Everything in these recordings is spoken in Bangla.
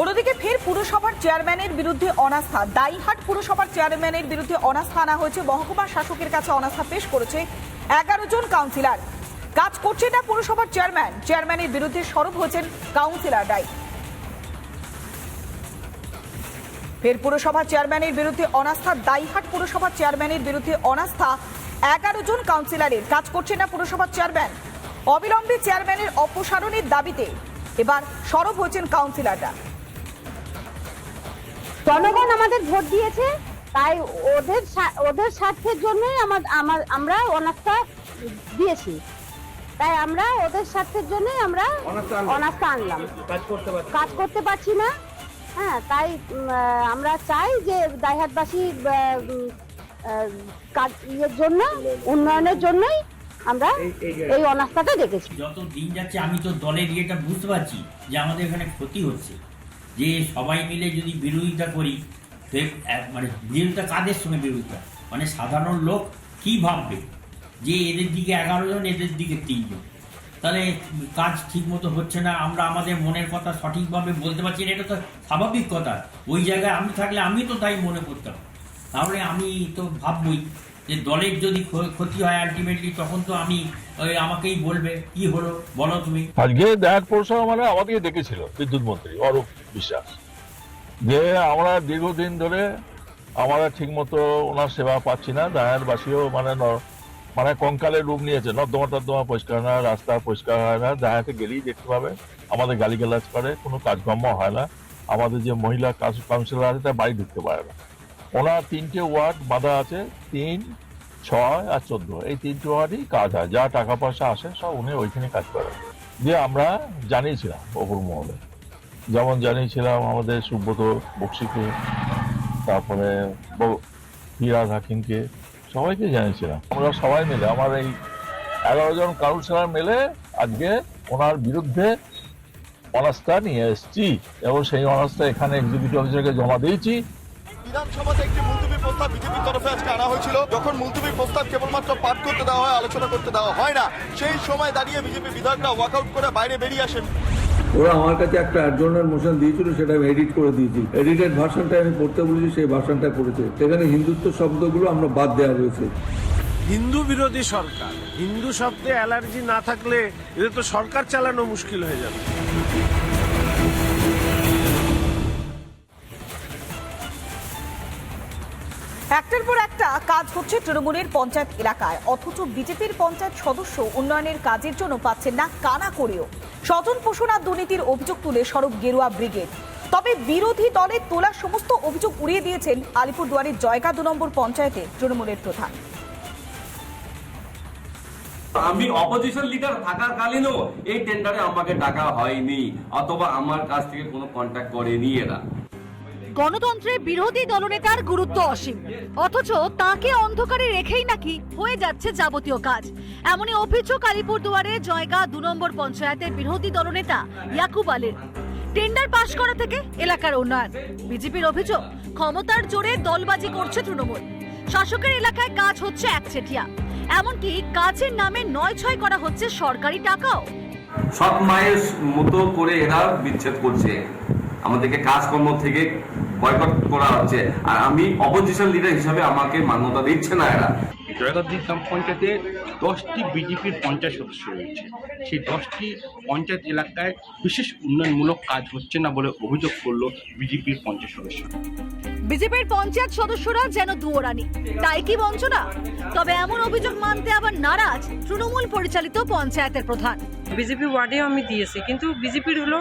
অন্যদিকে ফের পুরসভার চেয়ারম্যানের বিরুদ্ধে অনাস্থা। দাইহাট পুরসভার চেয়ারম্যানের বিরুদ্ধে অনাস্থা আনা হয়েছে। মহকুমা শাসকের কাছে অনাস্থা পেশ করেছে এগারো জন কাউন্সিলর। কাজ করছে না পুরসভার চেয়ারম্যান। চেয়ারম্যানের বিরুদ্ধে সরব হয়েছেন কাউন্সিলররাই ফের পুরসভা চেয়ারম্যানের বিরুদ্ধে অনাস্থা। দাইহাট পুরসভার চেয়ারম্যানের বিরুদ্ধে অনাস্থা এগারো জন কাউন্সিলরের। কাজ করছে না পুরসভার চেয়ারম্যান। অবিলম্বে চেয়ারম্যানের অপসারণের দাবিতে এবার সরব হয়েছেন কাউন্সিলররা। জনগণ আমাদের ভোট দিয়েছে তাই ওদের ওদের স্বার্থের জন্যই আমার আমার আমরা অনাস্থা দিয়েছি। তাই আমরা ওদের স্বার্থের জন্যই আমরা অনাস্থা আনলাম। কাজ করতে পারছি না। হ্যাঁ তাই আমরা চাই যে দাইহাটবাসী আহ, কাজ ইয়ের জন্য উন্নয়নের জন্যই আমরা এই অনাস্থাটা দেখেছি। যত দিন যাচ্ছে আমি তো দলের ইয়েটা বুঝতে পারছি যে আমাদের এখানে ক্ষতি হচ্ছে। যে সবাই মিলে যদি বিরোধিতা করি সে মানে বিরোধিতা কাদের সঙ্গে বিরোধিতা? মানে সাধারণ লোক কি ভাববে? যে এদের দিকে এগারো জন, এদের দিকে তিনজন তাহলে কাজ ঠিক মতো হচ্ছে না, আমরা আমাদের মনের কথা সঠিকভাবে বলতে পারছি না, এটা তো স্বাভাবিক কথা। ওই জায়গায় আমি থাকলে আমি তো তাই মনে করতাম। তাহলে আমি তো ভাববই। যে দলের যদি ক্ষতি হয় আলটিমেটলি তখন তো আমি আমাকেই বলবে, কি হলো? বলো তুমি। আজকে দেহাত পৌরসভা মানে আমাদেরকে ডেকেছিল বিদ্যুৎ মন্ত্রী, অরূপ বিশ্বাস, যে আমরা দীর্ঘদিন ধরে আমরা ঠিকমতো ওনার সেবা পাচ্ছি না। দায়ারবাসীও মানে মানে কঙ্কালের রূপ নিয়েছে। নর্দমা টর্দমা পরিষ্কার হয় না, রাস্তা পরিষ্কার হয় না। দায়াতে গেলেই দেখতে পাবে। আমাদের গালিগালাজ করে, কোনো কাজকর্ম হয় না। আমাদের যে মহিলা কাউন্স- কাউন্সিলর আছে, তার বাড়ি ঢুকতে পারে না। ওনার তিনটে ওয়ার্ড বাঁধা আছে, তিন, ছয় আর চোদ্দ। এই তিনটে ওয়ার্ডই কাজ হয়। যা টাকা পয়সা আসে, সব উনি ওইখানে কাজ করেন। যে আমরা জানিয়েছিলাম অপর মহলে। যেমন জানিয়েছিলাম আমাদের সুব্রত বক্সিকে, তারপরে ফিরাজ হাকিমকে সবাইকে জানিয়েছিলাম। আমরা সবাই মিলে, আমার এই এগারো জন কাউন্সিলর মিলে আজকে ওনার বিরুদ্ধে অনাস্থা নিয়ে এসেছি। এবং সেই অনাস্থা এখানে এক্সিকিউটিভ অফিসারকে জমা দিয়েছি। বিধানসভাতে একটি মুলতুবি প্রস্তাব বিজেপির তরফে আজকে আনা হয়েছিল। যখন মুলতুবি প্রস্তাব কেবলমাত্র পাঠ করতে দেওয়া হয় আলোচনা করতে দেওয়া হয় না সেই সময় দাঁড়িয়ে বিজেপি বিধায়করা ওয়াকআউট করে বাইরে বেরিয়ে আসেন। ওরা আমার কাছে একটা অ্যাডজর্নার মোশন দিয়েছিল সেটা আমি এডিট করে দিয়েছি। এডিটেড ভার্সনটা আমি পড়তে বলেছি সেই ভার্সনটা পড়েছে। সেখানে হিন্দুত্ব শব্দগুলো আমরা বাদ দেওয়া হয়েছে। হিন্দু বিরোধী সরকার হিন্দু শব্দে অ্যালার্জি না থাকলে এদের তো সরকার চালানো মুশকিল হয়ে যাবে। একটার পর একটা কাজ হচ্ছে তৃণমূলের পঞ্চায়েত এলাকায়। অথচ বিজেপির পঞ্চায়েত সদস্য উন্নয়নের কাজের জন্য পাচ্ছেন না কানা করেও। স্বজন পোষণ আর দুর্নীতির অভিযোগ তুলে সড়ক গেরুয়া ব্রিগেড। তবে বিরোধী দলের তোলা সমস্ত অভিযোগ উড়িয়ে দিয়েছেন আলিপুরদুয়ারের জয়গা দু নম্বর পঞ্চায়েতের তৃণমূলের প্রধান। আমি অপোজিশন লিডার থাকাকালীনও এই টেন্ডারে আমাকে ডাকা হয়নি, অথবা আমার কাছ থেকে কোনো কন্ট্যাক্ট করেনি এরা। গণতন্ত্রে বিরোধী দলনেতার গুরুত্ব অসীম। অথচ তাকে অন্ধকারে রেখেই নাকি হয়ে যাচ্ছে যাবতীয় কাজ। এমনই অভিযোগ আলিপুরদুয়ারে জয়গা দু নম্বর পঞ্চায়েতের বিরোধী দলনেতা ইয়াকুব আলীর। টেন্ডার পাশ করা থেকে এলাকার উন্নয়ন। বিজেপির অভিযোগ, ক্ষমতার জোরে দলবাজি করছে তৃণমূল। শাসকের এলাকায় কাজ হচ্ছে একচেটিয়া। এমনকি কাজের নামে নয় ছয় করা হচ্ছে সরকারি টাকাও। সৎ মায়ের মতো করে এরা বিচ্ছেদ করছে। আমাদেরকে কাজকর্ম থেকে বয়কট করা হচ্ছে। আর আমি অপোজিশন লিডার হিসাবে আমাকে মান্যতা দিচ্ছে না এরা। জয়গাদ্দির গ্রাম পঞ্চায়েতে দশটি বিজেপির পঞ্চায়েত সদস্য রয়েছে। সেই দশটি পঞ্চায়েত এলাকায় বিশেষ উন্নয়নমূলক কাজ হচ্ছে না বলে অভিযোগ করল বিজেপির পঞ্চায়েত সদস্য। বিজেপির পঞ্চায়েত সদস্যরা যেন দুয়োরানি। তাই কি বঞ্চনা? তবে এমন অভিযোগ মানতে আবার নারাজ তৃণমূল পরিচালিত পঞ্চায়েতের প্রধান। বিজেপি ওয়ার্ডেও আমি দিয়েছি। কিন্তু বিজেপির হলো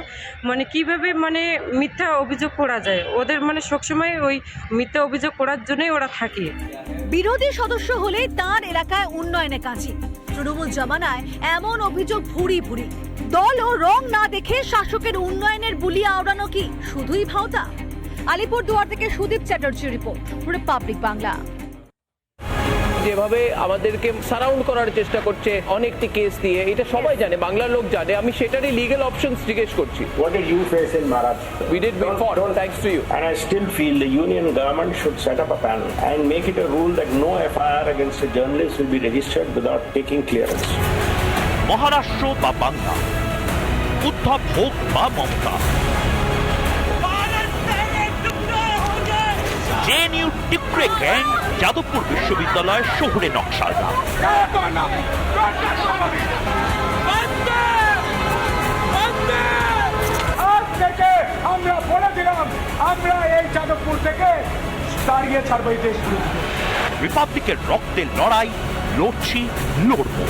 মানে কীভাবে মানে মিথ্যা অভিযোগ করা যায়? ওদের মানে সবসময় ওই মিথ্যা অভিযোগ করার জন্যই ওরা থাকে। বিরোধী সদস্য হলে তার এলাকায় উন্নয়নে কাছে তৃণমূল জামানায় এমন অভিযোগ ভুরি ভুরি। দল ও রং না দেখে শাসকের উন্নয়নের বুলি আওড়ানো কি শুধুই ভাওতা? আলিপুর দুয়ার থেকে সুদীপ চ্যাটার্জি রিপোর্ট, রিপাবলিক বাংলা। যেভাবে আমাদেরকে সারাউন্ড করার চেষ্টা করছে অনেকটি কেস দিয়ে এটা সবাই জানে বাংলার লোক জানে আমি সেটারই লিগ্যাল অপশনস জিজ্ঞেস করছি What did you face in Maharashtra? We did big for thanks to you And I still feel the union government should set up a panel and make it a rule that no FIR against a journalist will be registered without taking clearance. Maharashtra বা বাংলা উদ্ধব হোক বা মমতা টিকরে গ্যাং যাদবপুর বিশ্ববিদ্যালয় শহুরে নকশালরা আমরা বলে দিলাম আমরা এই যাদবপুর থেকে দাঁড়িয়ে ছাড়বো এই দেশ রিপাবলিকের রক্তের লড়াই লড়ছি লড়বো।